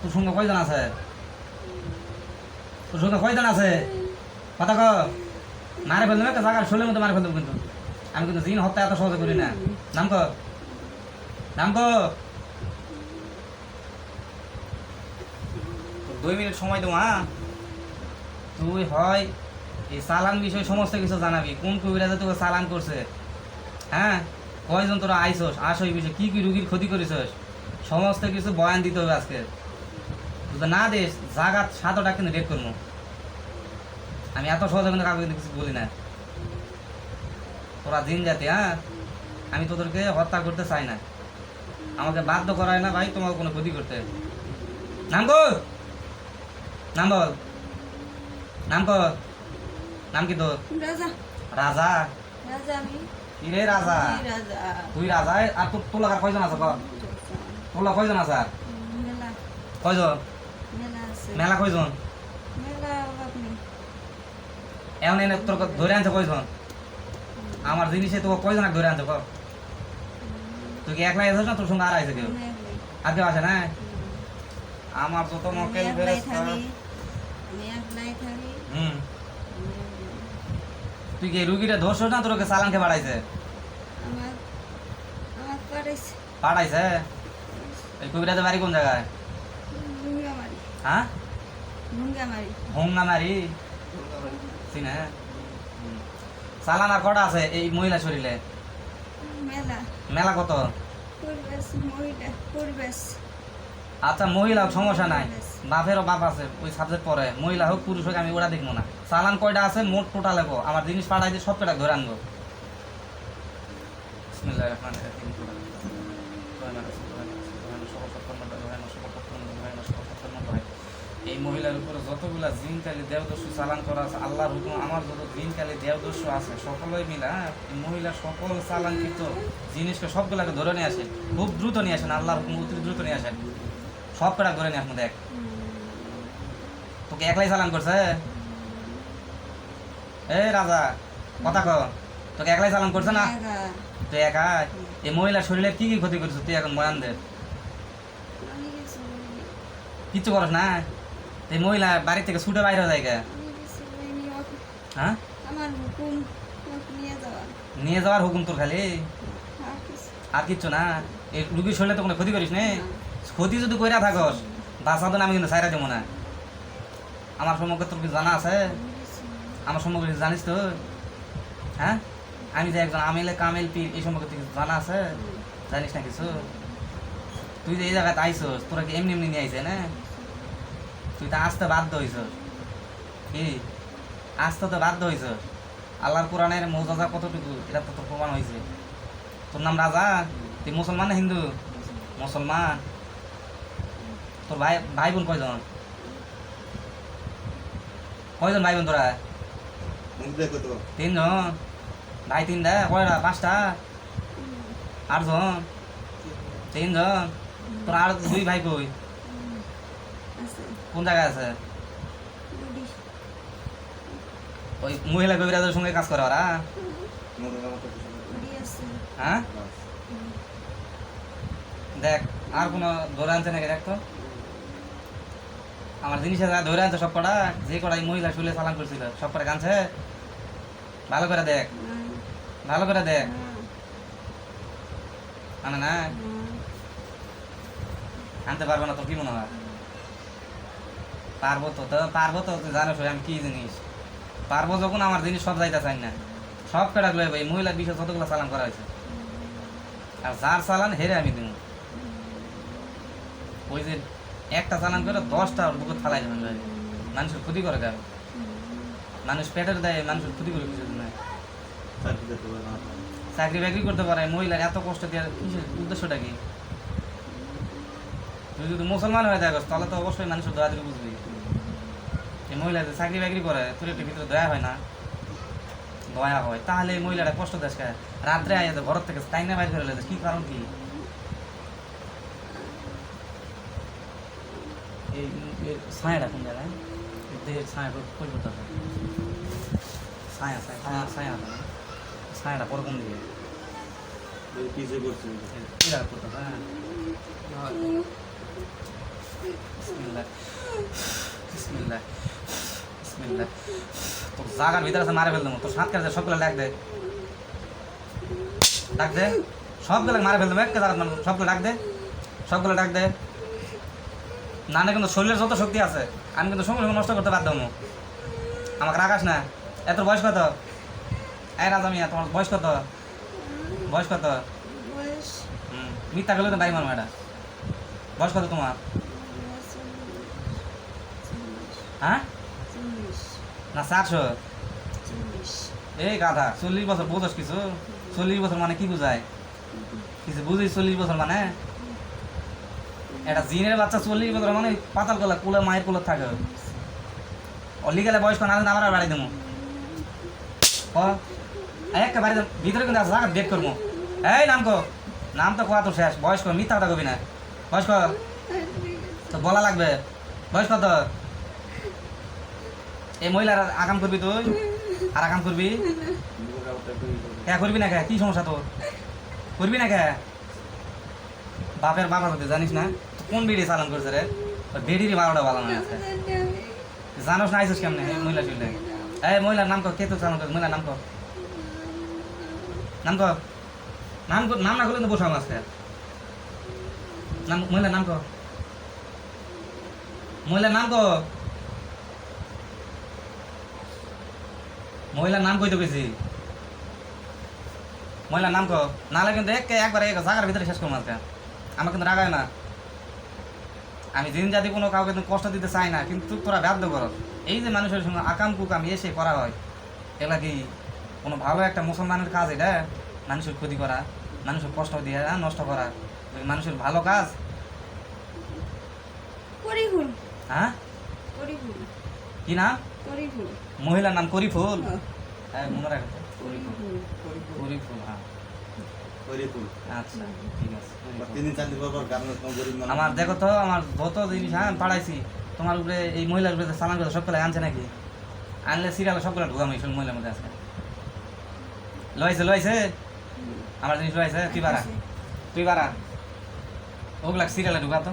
তোর সঙ্গে কয়জন আছে? তোর সঙ্গে কয়জন আছে? কথা মারে একটা শোলের মারে কিন্তু। আমি কিন্তু জিন হত্যা এত সহজে করি না। নাম নাম দুই মিনিট সময় দেবো হ্যাঁ? তুই হয় এই চালান বিষয়ে সমস্ত কিছু জানাবি। কোন কবিরাজে তোকে চালান করছে হ্যাঁ? কয়জন তোরা আইসস আস ওই বিষয়ে, কি কি রুগীর ক্ষতি করেছিস? সমস্ত কিছু বয়ান দিতে হবে আজকে। না দিস জাগাত সাতটা কিন্তু রেট করব আমি এত সহজে কিন্তু কাউকে কিছু বলি না। তোরা দিন যাতে হ্যাঁ? আমি তোদেরকে হত্যা করতে চাই না। আমাকে বাধ্য করায় না ভাই তোমাকে কোনো ক্ষতি করতে। নাম কর নাম বল নাম কর নাম কি তোর? রাজা। রাজা? রাজা আমি। রাজা? তুই রাজা? আর তোর লাগার কয়জন আছে লাগা কয়জন আছে কয়জন? মেলা আছে। কয়জন? এমন এনে তোর ধরে আনছে কয়জন? আমার জিনিসে তোকে কয়জন ধরে আনছে কর তুই কি একলাই আছিস না তোর সঙ্গে আর আইছে কেউ? আর কেউ আছে না আমার একলাই থাকি। হুম। তুই কি রুগীরে ধরছ না তোরকে চালানকে বাড়াইছে পাঠাইছে? এই কবিরাজের বাড়ি কোন জায়গায়? হ্যাঁ ডুঙ্গামারি হোঙ্গামারি চিনে আর কটা আছে এই মহিলা শরীরে মেলা মেলা কত আচ্ছা মহিলা সমস্যা নাই বাপেরও বাপ আছে ওই সাবজেক্ট পড়ে মহিলা হোক পুরুষ হোক আমি ওরা দেখব না চালান কয়টা আছে মোট টোটাল লেবো আমার জিনিস পাঠাই দিয়ে সব কটা ধরে আনব বিসমিল্লাহির রহমানির রহিম। এই মহিলার উপরে যতগুলা জিন কালি দেবদস্যু চালান করা আছে আল্লাহর হুকুম আমার যত জিন কালি দেবদস্যু আছে সকলেই মিলা হ্যাঁ, মহিলা সকল চালানকৃত জিনিসকে সবগুলাকে ধরে নিয়ে আসেন খুব দ্রুত নিয়ে আসেন আল্লাহর হুকুম অতি দ্রুত নিয়ে আসেন। সব কটা ধরে নিয়ে আসুন দেখ। তোকে একলাই চালান করছে এ রাজা কথা ক তোকে একলাই চালান করছে না? তুই একা? এই মহিলার শরীরে কি কি ক্ষতি করছিস তুই এখন ময়ানদের? কিচ্ছু করস না এই মহিলা বাড়ি থেকে ছুটে বাইরে যায় হ্যাঁ? নিয়ে যাওয়া নিয়ে যাওয়ার হুকুম তোর খালি? আর কিচ্ছু না? এই রুগীর শরীরে তো কোনো ক্ষতি করিস নে? ক্ষতি যদি কইরা থাকস তো না, আমি কিন্তু সাইরা দেবো না। আমার সম্পর্কে তোর কি জানা আছে? আমার সম্পর্কে জানিস তো? হ্যাঁ? আমি যে একজন আমেলে, কামেল, পীর, এই সম্পর্কে তুই জানা আছে? জানিস না কিছু? তুই যে এই জায়গাতে আইসস, তোরা কি এমনি এমনি নিয়ে আইছে না? তুই তো আসতে বাধ্য হইছ কি? আসতে তো বাধ্য হইছ আল্লাহর কোরআনের মৌজাজা কতটুকু, এটা তো তোর প্রমাণ হয়েছে তোর নাম রাজা? তুই মুসলমান না হিন্দু? মুসলমান। তোর ভাই ভাই বোন কয়জন? কয়জন ভাই বোন তোরা? তিনজন। ভাই তিনটা, কয়টা? পাঁচটা? আটজন। তিনজন। তোর আর দুই ভাই কই? কোন জায়গায় আছে? ওই মহিলা কবিরাজের সঙ্গে কাজ করে ওরা? হ্যাঁ? দেখ আর কোনো ধরে আনছে নাকি দেখ তো? আমার জিনিস আছে ধরে আনছে সব কটা যে কটা মহিলা শুলে সালাম করছিল সব কটা কানছে ভালো করে দেখ। ভালো করে দেখ। আনে না। আনতে পারবে না তো কি মনে হয়? পারব তো তো পারব তো জানো আমি কি জিনিস? পারব যখন আমার জিনিস সব যাইতে চাই না। সব কেটা লয়ে ভাই মহিলা বিষয় কতগুলো চালান করা হয়েছে। আর যার চালান হেরে আমি দিব। ওই যে একটা চালান করে দশটা ওর বুকে ফালাই দেবেন ভাই। মানুষের ক্ষতি করে যাবে মানুষ পেটের দেয় মানুষের ক্ষতি করে কিছু না। চাকরি বাকরি করতে পারে মহিলার এত কষ্ট দেওয়ার উদ্দেশ্যটা কি? তুই যদি মুসলমান হয়ে থাকস তাহলে তো অবশ্যই মানুষের দয়া দিকে বুঝবি। এই মহিলা যে চাকরি বাকরি করে, তোর একটু ভিতরে দয়া হয় না। দয়া হয়। তাহলে এই মহিলাটা কষ্ট দেশ খায় রাত্রে আয় ঘর থেকে তাই না বাইর করে লেছে। কি কারণ কি? এই ছায়াটা কোন জায়গায়? দেহের ছায়া হবে ছায়া ছায়া ছায়া? ছায়াটা পর কোন হ্যাঁ তোর জাগার ভিতরে আছে মারে ফেল তোর সাত কাছে সবগুলো ডাক দে ডাক দে সবগুলো মারে সবগুলো ডাক দে সবগুলো ডাক দে না না কিন্তু শরীরের যত শক্তি আছে আমি কিন্তু সঙ্গে সঙ্গে নষ্ট করতে হব আমাকে রাখাস না এত বয়স কত এই রাজা মিয়া তোমার বয়স কত বয়স কত? হুম মিথ্যা করলে তো বাড়ি মারবো এটা। বয়স কত তোমার? হ্যাঁ? না চারশো। চল্লিশ। এই গাধা চল্লিশ বছর বোঝস কিছু? চল্লিশ বছর মানে কি বুঝায়? কিছু বুঝিস চল্লিশ বছর মানে? এটা জিনের বাচ্চা চল্লিশ বছর মানে পাতাল কোলা কুলে মায়ের কোলে থাকে। ও লিগেলে বয়স কোন আলাদা আমার বাড়ি দেবো। একটা বাড়ি দেবো। ভিতরে কিন্তু আছে জায়গা ডেট করব। এই নাম কো নাম তো কোয়া তো শেষ বয়স কর মিথ্যা কথা কবি না। বয়স কর তো বলা লাগবে। বয়স কত এই মহিলার আকাম করবি তুই, আর আকাম করবি? কে করবি না কে? কি সমস্যা তোর? করবি না কে? বাপের বাবার হতে জানিস না? কোন বিড়ি চালান করছে রে? ওই বেড়িরই বারোটা ভালো না আছে জানোস না আইসিস কেমনে? মহিলা শুনলে এই মহিলার নাম কর কে তো চালান করছে? মহিলার নাম কর নাম কর নাম কর নাম না করলে তো বসাম আজকে নাম, মহিলার নাম কর মহিলার নাম কর মহিলার নাম কইতে গেছি মহিলার নাম কো। নাহলে কিন্তু এক একবার এক জায়গার ভিতরে শেষ করব আজকে। আমার কিন্তু রাগায় না। আমি দিন জাতি কোনো কাউকে কষ্ট দিতে চাই না, কিন্তু তোরা বাধ্য কর এই যে মানুষের সঙ্গে আকাম কুকাম এসে করা হয় এগুলা কি কোনো ভালো একটা মুসলমানের কাজ এটা মানুষের ক্ষতি করা মানুষের কষ্ট দিয়ে হ্যাঁ, নষ্ট করা। মানুষের ভালো কাজ? করিফুল। হ্যাঁ? করিফুল। কি না করিফুল। মহিলার নাম করিফুল? হ্যাঁ, হ্যাঁ মনে রাখো করিফুল। করিফুল। হ্যাঁ। আচ্ছা মানুষ। আমার দেখো তো আমার যত জিনিস হ্যাঁ পাঠাইছি তোমার উপরে এই মহিলার উপরে সালান করে সবগুলো আনছে নাকি? আনলে সিরিয়ালে সবগুলো ঢুকাম এই মহিলার মধ্যে আছে লইছে লইছে। আমার জিনিস লইছে তুই বাড়া। তুই বাড়া। ওগুলা সিরিয়ালে ঢুকাতো।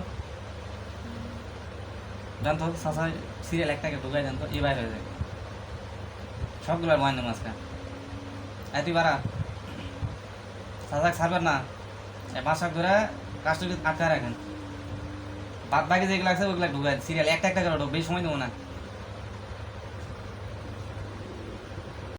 জানতো সাসা সিরিয়াল একটাকে ঢুকাই জানতো এই বাইরে হয়ে যায়। সবগুলোর দেবো আজকে এই তুই বাড়া। সাসাক ছাড়বেন না। এই বাসাক ধরে কাজটা আটকা রাখেন। বাদ বাকি যেগুলো আছে ওগুলো ঢুকায় সিরিয়াল একটা একটা করে ঢুক বেশি সময় দেবো না।